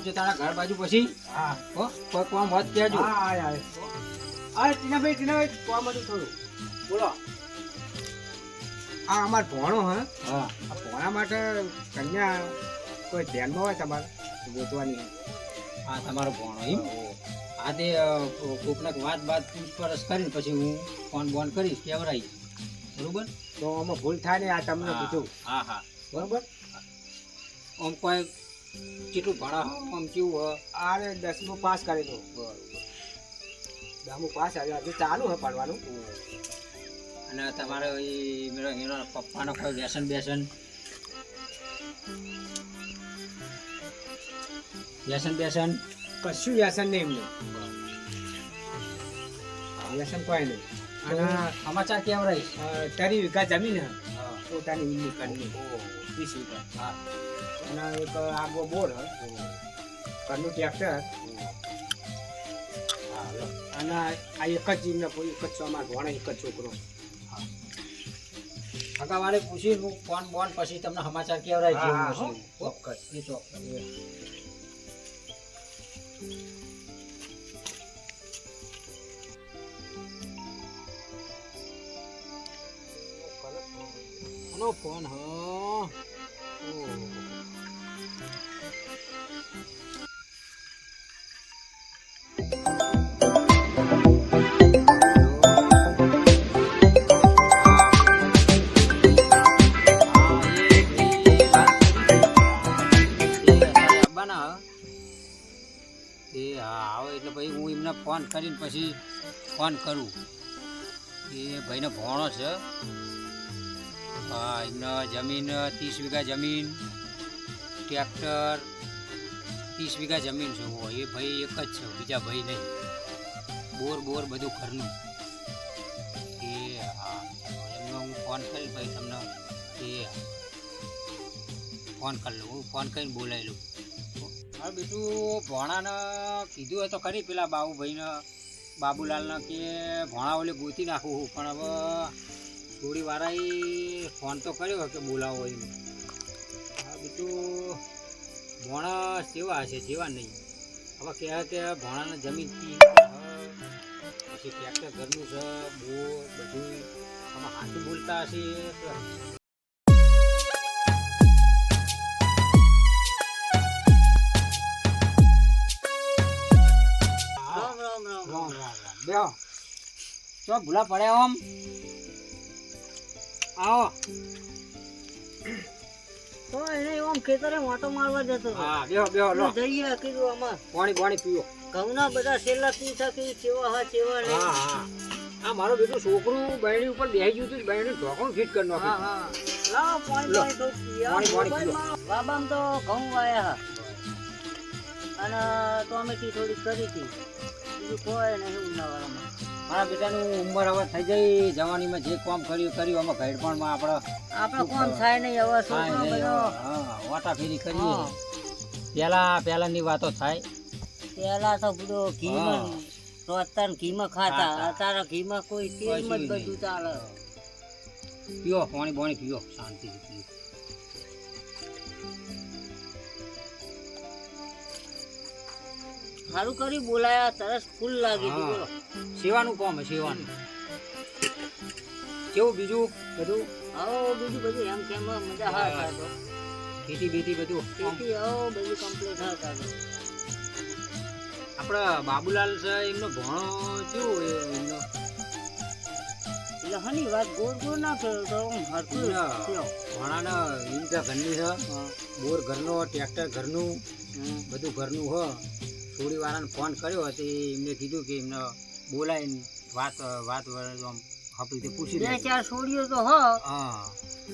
આવજો તારા ઘર બાજુ પછી. હા. હો કોઈ કોમ હોત કહેજો. હા આય આય આય ટીનાભાઈ ટીનાભાઈ કોમ હતું થોડું. બોલો. આ અમાર ભોણો હે? હા. આ ભોણા માટે કન્યા કોઈ ધ્યાનમાં હોય તમારે? ગોતવાની હે. આ તમારો ભોણો એમ? આ તે અ, વાત વાત પૂછપરછ કરીને પછી હું ફોન બોન કરીશ કેવરાઈ બરોબર? તો આમાં ભૂલ થાય ને આ તમને હા, કીધું. હા હા. બરોબર? આમ કોઈ કેટલું ભણા આમ કેવું હ? આરે દસમું પાસ કરી દો દસમું પાસ આવ્યું. હજુ ચાલુ હે પડવાનું. અને તમારે એ મેરો એનો પપ્પાનો કોઈ વ્યસન બેસન? વ્યસન બેસન? કશું વ્યસન નહીં એમને. વ્યસન કોઈ નહીં. અને સમાચાર કેમ રહી તારી વિકાસ જમીન હે. પોતાની ઈમની કરની વીસ વીઘા. હા. અને એક આગો બોર ઘરનું ટ્રેક્ટર અને આ એક જ જીમને એક જ એક જ છોકરો. મારે પૂછી હું ફોન બોન પછી તમને સમાચાર હા, જેવું. ચોક્કસ. એ ચોક્કસ. ફોન હ? ફોન કરીને પછી ફોન કરું. એ ભાઈને ભોણો છે. હા જમીન, ત્રીસ વીઘા જમીન, ટ્રેક્ટર, ત્રીસ વીઘા જમીન છે. એ ભાઈ એક જ છે, બીજા ભાઈ નહીં. બોર બોર બધું ઘરનું. એ હા, એમને હું ફોન કરી ભાઈ તમને. એ ફોન કરી લઉં, હું ફોન કરીને બોલાવી લઉં. હા, બીજું ભોણાને કીધું હોય તો ખરી પેલા બાબુભાઈને. બાબુલાલને કે ભોણા ઓલે ગોતી નાખું પણ હવે થોડી વાળાએ ફોન તો કર્યો કે બોલાવો એમ. હા, બીજું ભોણા સેવા હશે જેવા નહીં. હવે કહે કે ભોણાને જમીનથી પછી ટ્રેક્ટર ઘરનું છે બહુ બધું. આમાં હાથું બોલતા હશે ચો ભૂલા પડ્યા આમ આવો. તો એને આમ ખેતરે મોટો મારવા જતો હા બેહો બેહો લો. જઈએ કીધું આમાં. પાણી પાણી પીઓ ઘઉંના બધા છેલ્લા પૂછા કે ચેવા હા ચેવા રે હા હા. આ મારો બેટો છોકરું બહેણી ઉપર બેહી ગયું હતું બહેણી ઢોકણું ફિટ કરી હા નાખ્યું. હા લાવો પાણી પાણી તો. પાણી, પાણી પીઓ. બાબામ તો ઘઉં વાયા હા. અને ટોમેટી થોડી કરી હતી. બીજું કોઈ નહીં ઉનાળામાં મારા બેટાનું ઉંમર હવે થઈ જઈ જવાનીમાં જે કામ કર્યું કર્યું. અમે ઘડપણમાં આપણે આપણે કોમ થાય નહીં હવે થાય નહીં. હા વાટા ફેરી કરીએ. હા. પેલા વાતો થાય. પહેલાં તો બધો ઘીમાં તો અત્યારે ઘીમાં ખાતા. અત્યારે ઘીમાં કોઈ તેલ બધું ચાલે. પીઓ પાણી પાણી પીઓ. શાંતિથી પીઓ. સારું કરી બોલાયા તરસ ફૂલ લાગી હતી બોલો. સેવાનું કોમ સેવાનું કેવું બીજું બધું? આવો બીજું બધું એમ કેમ મજા હા. થતો ખેતી બેતી બધું? ખેતી આવો બધું કમ્પ્લીટ હા થતો આપણા બાબુલાલ છે એમનો ભણો કેવું એમનો? એટલે હની વાત ગોળ ગોળ ના થયો તો હું હરતું ભણાને ઈંટા ઘરની છે. બોર ઘરનો ટ્રેક્ટર ઘરનું. બધું ઘરનું હ. થોડી વાળાને ફોન કર્યો હતો એમને કીધું કે એમને બોલાવીને વાત વાત આમ આપણી તે પૂછી બે ચાર છોડીઓ તો હ.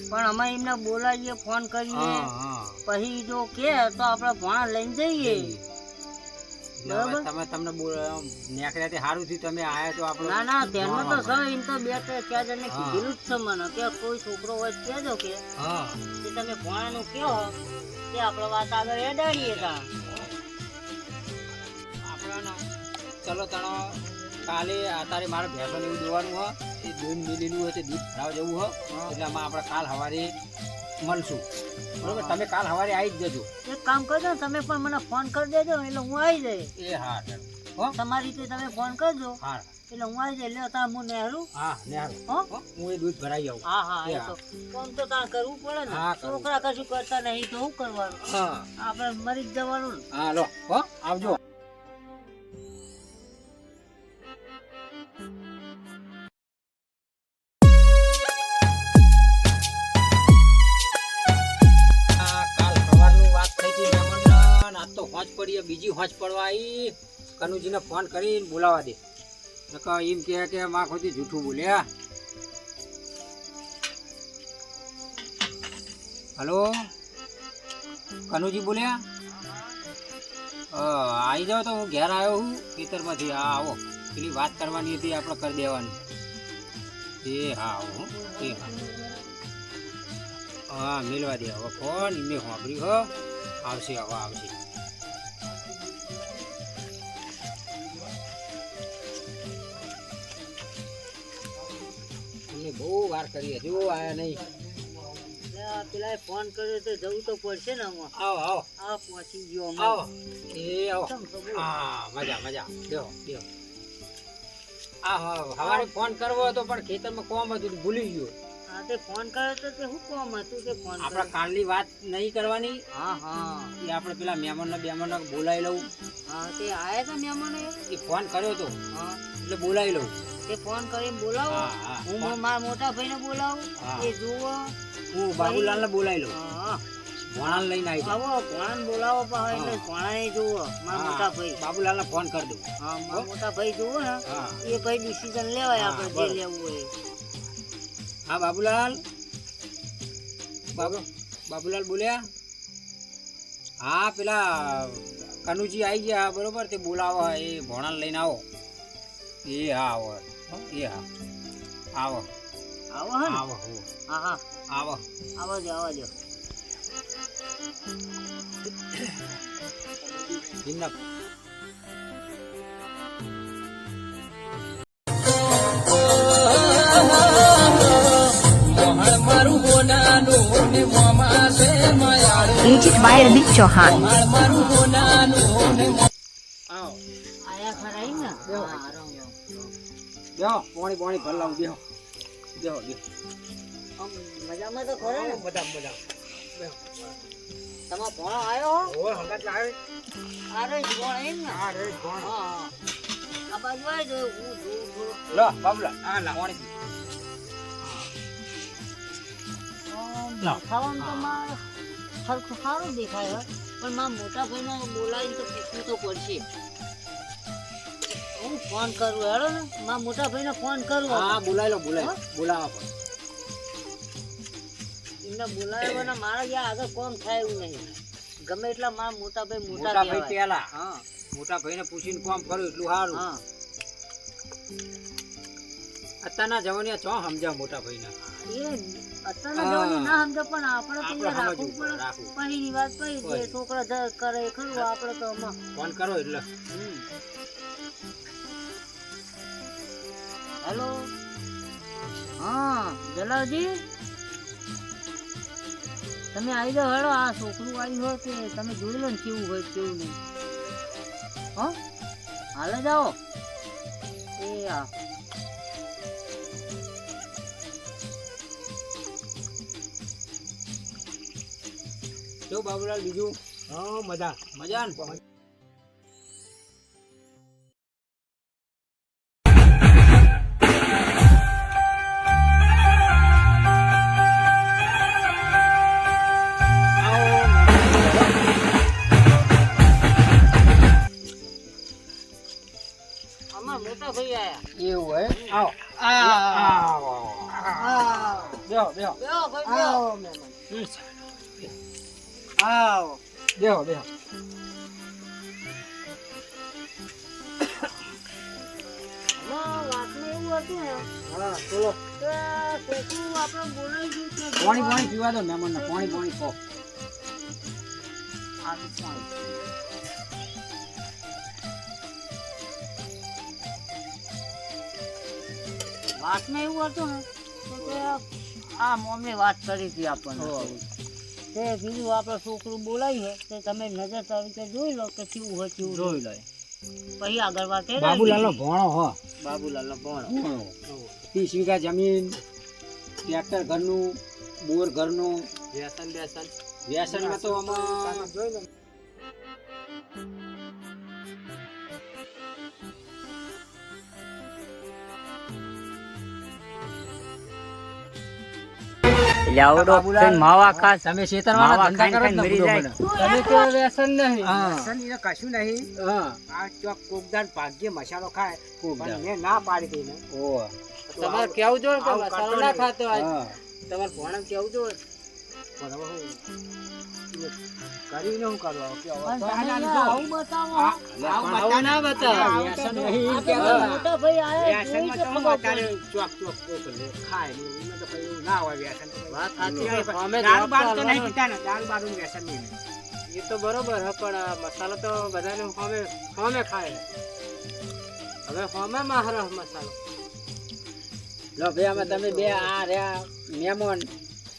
પણ અમે એમને બોલાવીએ ફોન કરીએ. પછી જો કે તો આપણે ભણા લઈને જઈએ. તમે તમને નેકળ્યા તે સારું થયું તમે આયા તો આપણે ના ના તેનો તો સર એમ તો બે ત્રણ ચાર જણને. કીધેલું જ છે મને. કે કોઈ છોકરો હોય કહેજો કે કે તમે ભણાનું કહો તે આપણે વાત આગળ એડાડીએ તા. ચલો તણો કાલે અત્યારે મારે ભેંસો એવું દોવાનું હોય એ દૂધ મેલેલું હોય તે દૂધ ભરાવા જવું હોય એટલે આમાં આપણે કાલ સવારે મળશું. બરોબર? તમે કાલ સવારે આવી જ જજો. એક કામ કરજો ને તમે પણ મને ફોન કરી દેજો એટલે હું આવી જઈશ. એ હા હો? તમારી રીતે તમે ફોન કરજો. હા. એટલે હું આવી જઈશ. એટલે તાર હું નહેરું હા ને હો? હો, એ દૂધ ભરાઈ આવું. હા હા એ તો ફોન તો તાર કરવું પડે ને. છોકરા કશું કરતા નહીં તો શું કરવાનું? હા. આપણે મરી જ જવાનું હા લો. હો આવજો. હોંચ પડવા આવી કનુજીને ફોન કરીને બોલાવા દે. નકર એમ કહે કે માં ખોટી જૂઠું બોલ્યા હલો? કનુજી બોલ્યા આવી જાઓ તો હું ઘેર આવ્યો હું, ખેતરમાંથી. હા, આવો. પેલી વાત કરવાની હતી, આપણે કરી દેવાની. એ, હા આવો એ, હા. હા, મિલવા દે હવે ફોન. મેં સાંભળ્યું, હો. આવશે, હવે આવશે. બહુ વાર કરી હજુ આયા નહીં. પેલા ફોન કર્યો તો જવું તો પડશે ને આમાં. આવો આવો. આ પહોંચી ગયો આવો. એ આવો. હા મજા મજા. બેહો બેહો આ હવારે ફોન કરવો હતો પણ ખેતરમાં કોમ હતું ભૂલી ગયો. હા તે ફોન કર્યો તો તે શું કોમ હતું તે ફોન આપણે કાલની વાત નહીં કરવાની. હા હા. એ આપણે પેલા મહેમાનને બેમાનને બોલાવી લઉં. હા તે આયા હતા મહેમાનો એ? ફોન કર્યો તો. હા. એટલે બોલાવી લઉં. તે ફોન કરીને બોલાવો. હા મારા મોટા ભાઈને બોલાવું. એ જુઓ. હું બાબુલાલને બોલાવી લઉં. હા. ભોણાને લઈને આવી આવો ભણાને બોલાવો પણ એટલે હા. જુઓ મારા મોટા ભાઈ. બાબુલાલને ફોન કરી દઉં. હા મારા મોટા ભાઈ જુઓ ને. એ ભાઈ ડિસિઝન લેવાય આપણે. જે લેવું હોય હા બાબુલાલ. બાબુ બાબુલાલ બોલ્યા? હા પેલા કનુજી આવી ગયા બરોબર? તે બોલાવો એ ભોણાને લઈને આવો. એ હા આવો. એ હા આવો આવો હે ને આવો હો, હા હા આવો આવો દો આવો દો હિન્નક Music by Ravi Chauhan. બેહો પાણી પાણી ભર લાવું બેહો. બેહો બેહો. આમ મજામાં તો ખરો ને? બધા બધા તમે ભણો આવ્યો ઓ હંગાત લાવે આરે જ એમ ને? હા કોણ હા હા. આ બાજુ આવી જો હું જોઉં લો હા લા. પાણી તો માર સારું દેખાય પણ મારા મોટા ભાઈને બોલાવીને તો પૂછવું તો પડશે. હું ફોન કરું હેડો ને. મારા મોટા ભાઈને ફોન કરું હા બોલાવી લો બોલાવી. બોલાવા પણ. એમને બોલાવ્યા મારા યા આગળ કોમ થાય એવું નહીં. ગમે એટલા મારા મોટા ભાઈ મોટા ભાઈ. પેલા હા. મોટા ભાઈને પૂછીને કોમ કરું એટલું સારું. હા. અત્યારના જવાની છો સમજાવ મોટા ભાઈને? એ અત્યારના જવાની ના સમજે પણ આપણે તો રાખવું પડે, પડે. પહેલી વાત પછી જે છોકરા જ કરે ખરું આપણે તો ફોન કરો એટલે. હેલો. હા જલાવજી તમે આવી જાઓ હેડો આ છોકરું આવ્યું હોય કે તમે જોઈ લો ને કેવું હોય કેવું નહીં. હો? હાલે જાઓ. એ હા જો બાબુલાલ બીજું? હા મજા. મજા ને પાણી પાણી પીવા દો મહેમાનને પાણી પાણી પો. વાતમાં એવું હતું ને આ મમ્મી વાત કરી હતી આપણને. તે કીધું આપણે છોકરું બોલાવીએ તે તમે નજર તરીકે જોઈ લો કે કેવું હોય કેવું જોઈ લો પછી આગળ વાત બાબુલાલ ભોણો હો. બાબુલાલ નો ભણો. ત્રીસ વીઘા જમીન ટ્રેક્ટર ઘરનું બોર ઘરનું. વ્યસન વ્યસન. વ્યસનમાં તો આમાં જોઈ લો માવા ખાસ તમે ખેતરમાં ધંધા કરો જ ખાઈને ને મરી જાય. તમે તો વ્યસન નહીં. વ્યસન એને કશું નહીં. હા. આ ચોક કોકદાર ભાગ્ય મસાલો ખાય. પણ મેં ના પાડી દઈને. ઓહ. તમારે કેવું જોઈએ પણ મસાલો ના. ખાતો હોય. તમારે ભણમ કેવું જોઈએ? પણ હવે હું કરીને હું કરવા કે હવે પણ તો તમે આના યાર જો, આવું બતાવો આ- આવું ના બતાવો. વ્યસન નહીં. આ તો કહેવાય. મારા મોટા ભાઈ આયા જોઈ વ્યસનમાં તો અત્યારે ચોક ચોક ખાય ને તો કઈ ના હોય વ્યસન. વાત સાચી અમે દારૂ બારૂ તો તો નહીં પીતા ને દારૂ બારૂ વ્યસન નહીં એ તો બરોબર હે પણ આ મસાલો તો બધાને હોમે હોમે ખાય. હવે હોમે માહરો મસાલો. લો ભાઈ અમે તમે બે આ રહ્યા મેમોન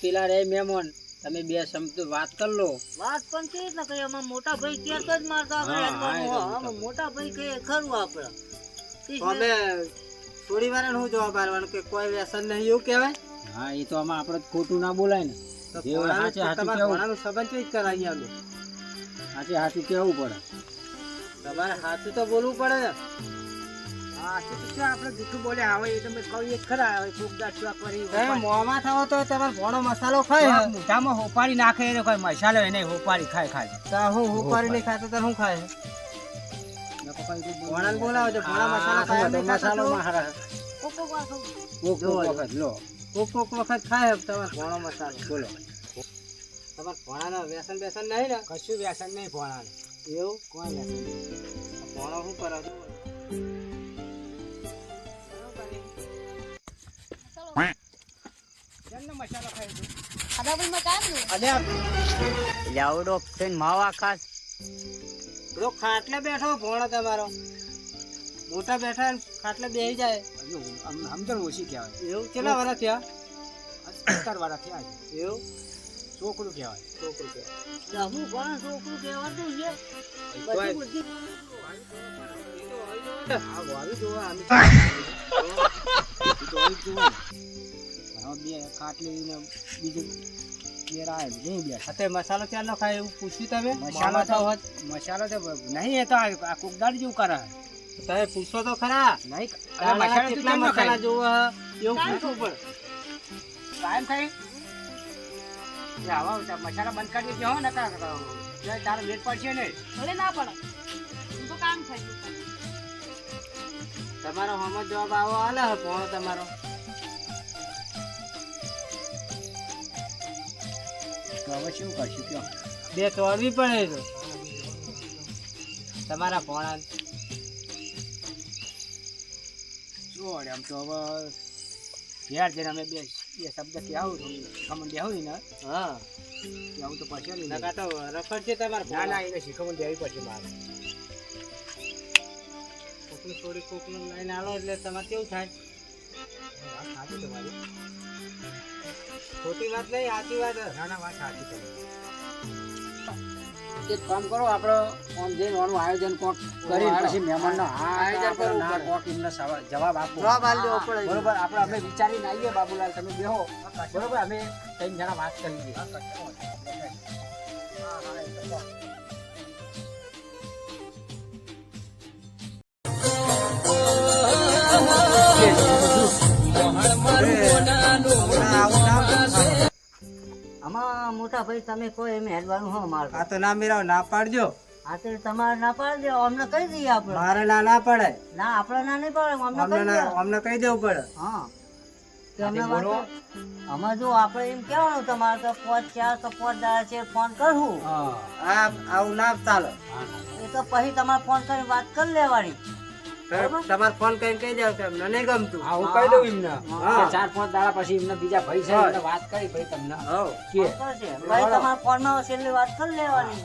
પેલા રે મેમોન. તમે બે સમજો વાત કર લો. વાત પણ કે ન કઈ અમાર મોટા ભાઈ કહેતો જ મારતા આપણે. મોટા ભાઈ. કે ખરું આપણે? અમે થોડી વાર હું જવાબ આપવાનું કે કોઈ વ્યસન નહીં એવું કહેવાય? હા એ તો આમાં આપણે ખોટું ના બોલાય ને. તો જે સાચે સાચું. સંબંધ રીતે કરાવીએ સાચે સાચું કેવું પડે? તમારે સાચું તો બોલવું પડે. ને આપણે જૂઠું બોલે? આવે એ તો મેં કહ્યું જ ખરા આવે કોકદાર ચોક કરી? તમે મોંમાં થાઓ તો તમારે ભોણો મસાલો ખાય. હે. મોઢામાં હોપાડી નાખે એને કોઈ મસાલો એને હોપાડી ખાય ખાય. તો હું હું નહીં ખાતો તો હું ખાય? ભોણાને બોલાવો છો, ભોણા મસાલો ખાય મસાલો છો? કોક વખત લો. કોક કોક વખત ખાય તમારે. ભોણો મસાલો બોલો. તમારે ભોણાના વ્યસન બેસન નહીં ને? કશું વ્યસન નહીં ભોણાને એવું? કોઈ વ્યસન ભોણો શું કરો? લાવડો થઈને માવા ખાસ પેલો ખાટલે બેઠો ભોણો તમારો. મોટા બેઠા ખાટલે બેસી જાય. સમજણ ઓછી કહેવાય. એવું? કેટલા વાળા થયા? સત્તર વાળા થયા એવું? છોકરું કહેવાય. છોકરું કહેવાય. હું પણ છોકરું કહેવાતું છે. બધી બુદ્ધિ આ વાવી જોવા વાવી જોવા. બે ખાટલી ને બીજું આવે નહીં બે મસાલો ક્યાં એવું પૂછ્યું તમે? મસાલો તો હોત. મસાલો તો નહીં એ તો આ આ જેવું કરે. તમે પૂછો તો ખરા. નહીં મસાલો કેટલા જોવો? એવું પૂછવું પડે. કાયમ ખાઈ આવા મસાલા બંધ કરી દેજો ને ત્યાં તારો લેટ પડશે ને ભલે ના પડે. તો કામ થઈ તમારો હમો જવાબ આવો આલે હે તમારો. હવે શું કરશું કયો? બે તોડવી પડે તો. તમારા ભોણા જોડે આમ તો હવે ઘેર જઈને અમે બે બે શબ્દ કહેવું શીખમણ દેવું ને? હા. આવું તો પછી નકા તો રફડ છે તમારે ના ના એને શીખમણ દેવી પડશે મારે. કોકનું થોડી કોકનું લઈને આલો એટલે તમારે કેવું થાય? સાચી તમારી. ખોટી વાત નહીં સાચી વાત ના ના વાત સાચી તમારી એક કામ કરો આપણે ઓન જઈને ઓનું આયોજન કોક કરી. પછી મહેમાનનો હા આયોજન ના. કોક એમને જવાબ આપો જવાબ આલી પડે. બરોબર આપણે અમે વિચારીને આવીએ બાબુલાલ તમે બેહો. બરોબર અમે ત્રણ જણા વાત કરી દઈએ આમાં મોટા ભાઈ તમે કોઈ એમ હેડવાનું હો મારે આ તો ના મેરાવ ના પાડજો. આ તો તમારે ના પાડજો અમને કહી દઈએ આપણે. મારે ના ના પડે ના આપણે ના નહીં પડે અમને અમને કહી દેવું પડે. હા. અમે જો આપણે એમ કહેવાનું તમારે તો પોચ ચાર તો પોચ દાડા છે ફોન કરવું હા. આવું ના ચાલે. એ તો પછી તમારે ફોન કરીને વાત કરી લેવાની. તમારે ફોન કરીને કહી દેવું નહીં ગમતું. હા હું કહી દઉં એમને. ચાર પાંચ દાડા પછી એમને બીજા ભાઈ છે એમને વાત કરી ભાઈ તમને. કે ભાઈ તમારા ફોનમાં છેલ્લી વાત કરી લેવાની.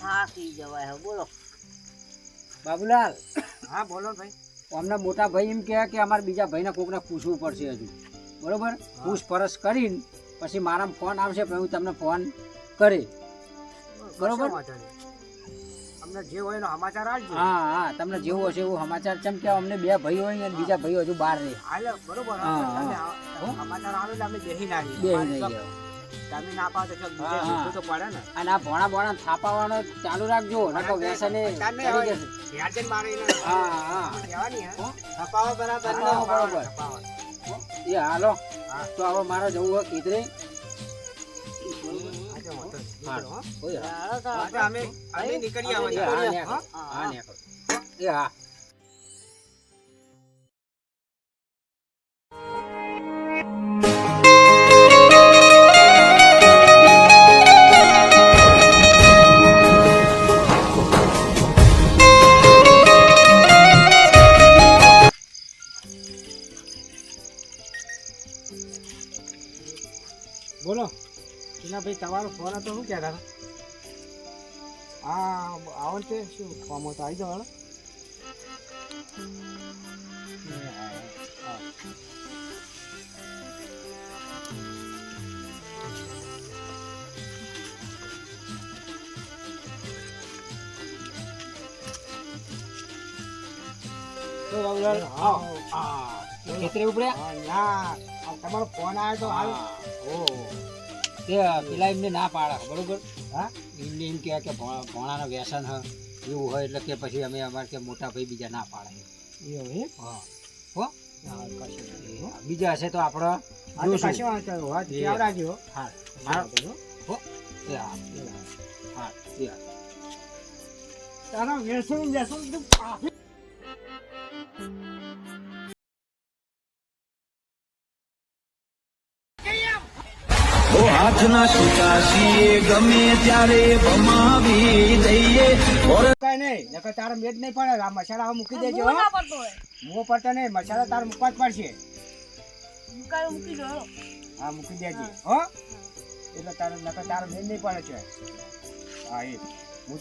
થાકી જવાય. હવે બોલો. બાબુલાલ હા બોલો ભાઈ. અમને મોટા ભાઈ એમ કહે કે અમારે બીજા ભાઈને કોકને પૂછવું પડશે હજુ. બરોબર? પૂછપરછ કરીને પછી મારા ફોન આવશે પછી હું તમને ફોન કરી બરોબર. અમને જે હોય એનો સમાચાર આપજો. હા હા તમને જેવું હશે એવું સમાચાર. ચમ કે અમને બે ભાઈ હોય ને બીજા ભાઈઓ હજુ બહાર રહે હાલે બરોબર. હા, તમે. સમાચાર આવે એટલે અમે બેહી ના. તમે ના પાડો તો બીજે પડે ને. અને આ ભોણા ભોણા થાપાવાનો ચાલુ રાખજો. નકો વ્યસને મારે હા હા. કહેવાની હે. થપાવો બરાબર. એ હાલો. તો હવે મારે જવું હોય કીધરે. હા. નીકળો, હો. હા. અમે અમે હા. એ હા ભાઈ તો શું કહેતા હા આવડશે શું ફોર્મ હતો આવી જવાનું તો આવો હા. ખેતરે ઉપડ્યા? ના. તમારો ફોન આવ્યો તો હાલ. ઓ તે પેલા એમને ના પાડે બરોબર હા એમને એમ કહે કે ભોણાનું વ્યસન હ એવું હોય એટલે કે પછી અમે અમારે કે મોટા ભાઈ બીજા ના પાડે એવું એમ? હા હો હા. બીજા હશે તો આપણે નહીં, હો. એ. હો. એ હા હા એ વ્યસન વ્યસન હાથના સુતાસીએ ગમે ત્યારે ભમાવી દઈએ. કઈ નહીં નકર તારા મેદ નહીં પડે. આ મસાલા મૂકી દેજો મો પડતો નહીં મસાલા તાર મૂકવા જ પડશે. હા. મૂકી દેજે હો. એટલે તારે નકર તારો મેદ નહીં પડે છે. હા એ. હું